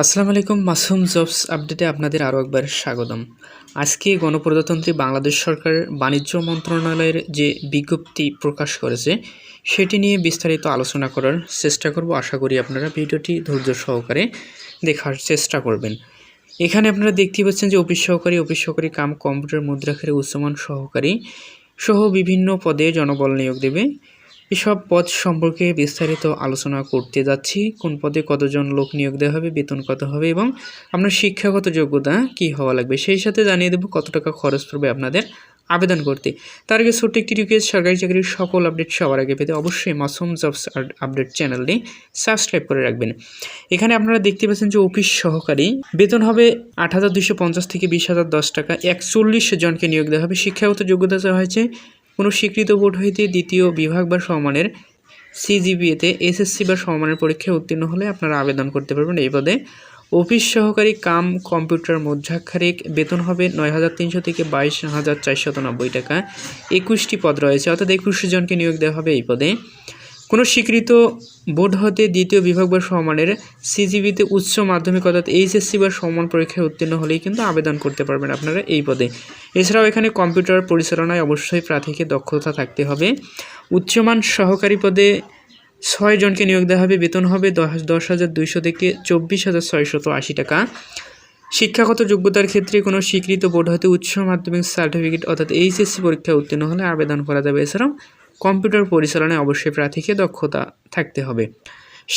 আসসালামু আলাইকুম, মাসুম জবস আপডেটে আপনাদের আরও একবার স্বাগতম। আজকে গণপ্রজাতন্ত্রী বাংলাদেশ সরকার বাণিজ্য মন্ত্রণালয়ের যে বিজ্ঞপ্তি প্রকাশ করেছে, সেটি নিয়ে বিস্তারিত আলোচনা করার চেষ্টা করব। আশা করি আপনারা ভিডিওটি ধৈর্য সহকারে দেখার চেষ্টা করবেন। এখানে আপনারা দেখতে পাচ্ছেন যে অফিস সহকারী অফিস সহকারী কাম কম্পিউটার মুদ্রাক্ষরে উচ্চমান সহকারী সহ বিভিন্ন পদে জনবল নিয়োগ দেবে। এসব পদ সম্পর্কে বিস্তারিত আলোচনা করতে যাচ্ছি। কোন পদে কতজন লোক নিয়োগ দেওয়া হবে, বেতন কত হবে এবং আপনার শিক্ষাগত যোগ্যতা কি হওয়া লাগবে সেই সাথে জানিয়ে দেবো কত টাকা খরচ পড়বে আপনাদের আবেদন করতে। তার আগে ছোট্ট একটি রিকোয়েস্ট সরকারি চাকরির সকল আপডেট সবার আগে পেতে অবশ্যই মাসুম জবস আপডেট চ্যানেলটি সাবস্ক্রাইব করে রাখবেন। এখানে আপনারা দেখতে পাচ্ছেন যে অফিস সহকারী, বেতন হবে আট হাজার পঞ্চাশ থেকে বিশ হাজার দশ টাকা। একচল্লিশ জনকে নিয়োগ দেওয়া হবে। শিক্ষাগত যোগ্যতা হয়েছে কোনো স্বীকৃত বোর্ড হইতে দ্বিতীয় বিভাগ বা সমানের সিজিবিএতে এসএসসি বা সমমানের পরীক্ষায় উত্তীর্ণ হলে আপনারা আবেদন করতে পারবেন। এই পদে অফিস সহকারী কাম কম্পিউটার মধ্যাক্ষারিক বেতন হবে নয় হাজার তিনশো থেকে বাইশ হাজার চারশত নব্বই টাকা। একুশটি পদ রয়েছে, অর্থাৎ একুশ জনকে নিয়োগ দেওয়া হবে এই পদে। কোনো স্বীকৃত বোর্ড হতে দ্বিতীয় বিভাগ বা সমানের সিজিবিতে উচ্চ মাধ্যমিক অর্থাৎ এইচএসসি বা সমান পরীক্ষায় উত্তীর্ণ হলেই কিন্তু আবেদন করতে পারবেন আপনারা এই পদে। এছাড়াও এখানে কম্পিউটার পরিচালনায় অবশ্যই প্রার্থীকে দক্ষতা থাকতে হবে। উচ্চমান সহকারী পদে ছয় জনকে নিয়োগ দেওয়া হবে, বেতন হবে দশ দশ হাজার দুইশো থেকে চব্বিশ হাজার ছয়শত আশি টাকা। শিক্ষাগত যোগ্যতার ক্ষেত্রে কোনো স্বীকৃত বোর্ড হতে উচ্চ মাধ্যমিক সার্টিফিকেট অর্থাৎ এইচএসসি পরীক্ষায় উত্তীর্ণ হলে আবেদন করা যাবে। এছাড়াও কম্পিউটার পরিচালনায় অবশ্যই প্রার্থীকে দক্ষতা থাকতে হবে।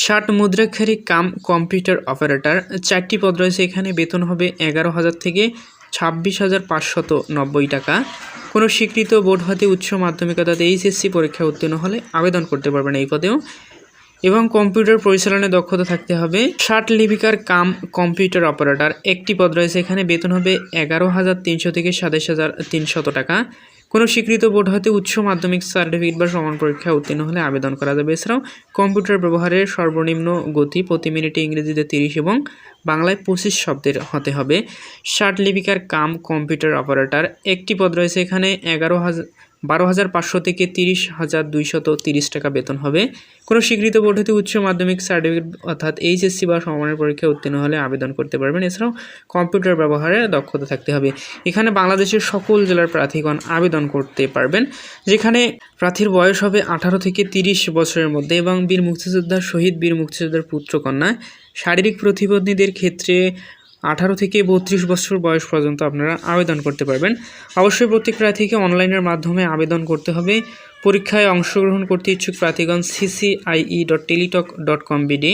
ষাট মুদ্রাক্ষারী কাম কম্পিউটার অপারেটর, চারটি পদ রয়েছে এখানে, বেতন হবে এগারো হাজার থেকে ছাব্বিশ হাজার পাঁচশত নব্বই টাকা। কোনো স্বীকৃত বোর্ড হতে উচ্চ মাধ্যমিক অর্থাৎ এইচএসসি পরীক্ষায় উত্তীর্ণ হলে আবেদন করতে পারবেন এই পদেও। এবং কম্পিউটার পরিচালনায় দক্ষতা থাকতে হবে। ষাট লিপিকার কাম কম্পিউটার অপারেটর, একটি পদ রয়েছে এখানে, বেতন হবে এগারো হাজার তিনশো থেকে সাতাশ হাজার তিনশত টাকা। কোনো স্বীকৃত বোর্ড হতে উচ্চ মাধ্যমিক সার্টিফিকেট বা সমান পরীক্ষা উত্তীর্ণ হলে আবেদন করা যাবে। এছাড়াও কম্পিউটার ব্যবহারের সর্বনিম্ন গতি প্রতি মিনিটে ইংরেজিতে তিরিশ এবং বাংলায় পঁচিশ শব্দের হতে হবে। ষাট লিপিকার কাম কম্পিউটার অপারেটার একটি পদ রয়েছে এখানে এগারো হাজার বারো হাজার পাঁচশো থেকে তিরিশ হাজার দুইশত তিরিশ টাকা বেতন হবে। কোনো স্বীকৃত হতে উচ্চ মাধ্যমিক সার্টিফিকেট অর্থাৎ এইচএসসি বা সমমানের পরীক্ষায় উত্তীর্ণ হলে আবেদন করতে পারবেন। এছাড়াও কম্পিউটার ব্যবহারে দক্ষতা থাকতে হবে। এখানে বাংলাদেশের সকল জেলার প্রার্থীগণ আবেদন করতে পারবেন, যেখানে প্রার্থীর বয়স হবে আঠারো থেকে তিরিশ বছরের মধ্যে এবং বীর মুক্তিযোদ্ধার শহীদ বীর মুক্তিযোদ্ধার পুত্রকন্যা। শারীরিক প্রতিবন্ধীদের ক্ষেত্রে আঠারো থেকে বত্রিশ বছর বয়স পর্যন্ত আপনারা আবেদন করতে পারবেন। অবশ্যই প্রত্যেক প্রার্থীকে অনলাইনের মাধ্যমে আবেদন করতে হবে। পরীক্ষায় অংশগ্রহণ করতে ইচ্ছুক প্রার্থীগণ CCIE dot Teletalk dot com BD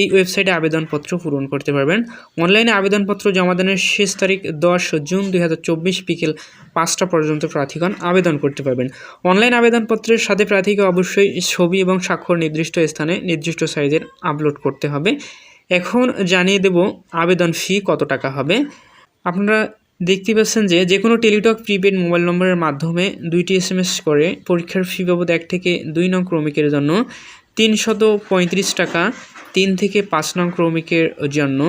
এই ওয়েবসাইটে আবেদনপত্র পূরণ করতে পারবেন। অনলাইনে আবেদনপত্র জমা দানের শেষ তারিখ দশ জুন দু হাজার চব্বিশ বিকেল পাঁচটা পর্যন্ত প্রার্থীগণ আবেদন করতে পারবেন। অনলাইন আবেদনপত্রের সাথে প্রার্থীকে অবশ্যই ছবি এবং স্বাক্ষর নির্দিষ্ট স্থানে নির্দিষ্ট সাইজের আপলোড করতে হবে। এখন জানিয়ে দেব আবেদন ফি কত টাকা হবে। আপনারা দেখতে পাচ্ছেন যে যে কোনো টেলিটক প্রিপেড মোবাইল নম্বরের মাধ্যমে দুইটি এস করে পরীক্ষার ফি বাবদ এক থেকে দুই নং ক্রমিকের জন্য তিনশত পঁয়ত্রিশ টাকা, তিন থেকে পাঁচ নং ক্রমিকের জন্য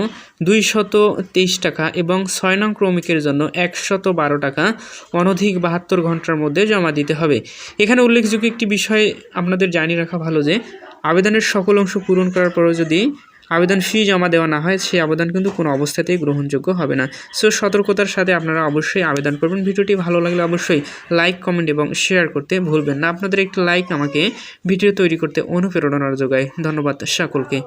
দুইশত তেইশ টাকা এবং ছয় নং ক্রমিকের জন্য একশত বারো টাকা অনধিক বাহাত্তর ঘণ্টার মধ্যে জমা দিতে হবে। এখানে উল্লেখযোগ্য একটি বিষয় আপনাদের জানিয়ে রাখা ভালো যে আবেদনের সকল অংশ পূরণ করার পরেও যদি আবেদন ফি জমা দেওয়া না হয়, সেই আবেদন কিন্তু কোনো অবস্থাতেই গ্রহণযোগ্য হবে না। সো সতর্কতার সাথে আপনারা অবশ্যই আবেদন করবেন। ভিডিওটি ভালো লাগলে অবশ্যই লাইক কমেন্ট এবং শেয়ার করতে ভুলবেন না। আপনাদের একটি লাইক আমাকে ভিডিও তৈরি করতে অনুপ্রেরণার যোগায়। ধন্যবাদ সকলকে।